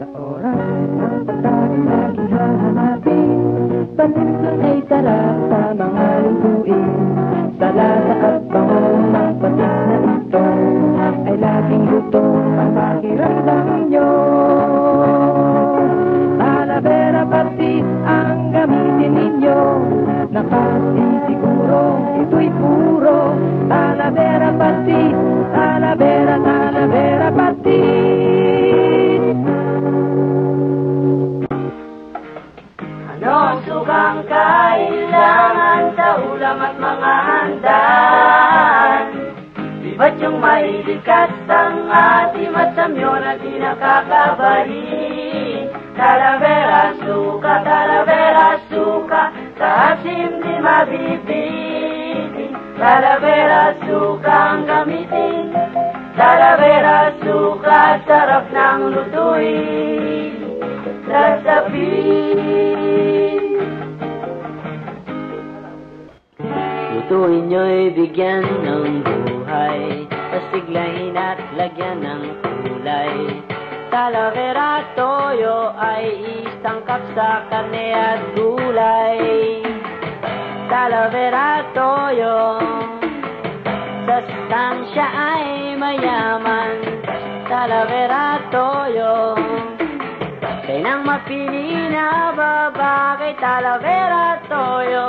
Sa oras ng pagkain laging hahanapin Paninsan ay sarap sa mga lutuin. Sa lasa at bango ng patis na ito Ay laging lutong ang pakiramdam nyo Talavera patis ang gamitin ninyo. Nakasisiguro ito'y puro. Talavera patis Talavera, Talavera ang kailangan sa ulam at mga handaan? Di ba't yung ating at samyon at di nakakabahin? Talavera suka, talavera suka, sa asim di mabibigin. Talavera suka ang gamitin, talavera suka, sarap ng lutuin. Lutuin nyo'y bigyan ng buhay Pasiglahin at lagyan ng kulay. Talavera toyo ay isangkap sa karne at gulay. Talavera toyo Sa stansya ay mayaman. Talavera toyo Kay nang mapili na babagay Talavera toyo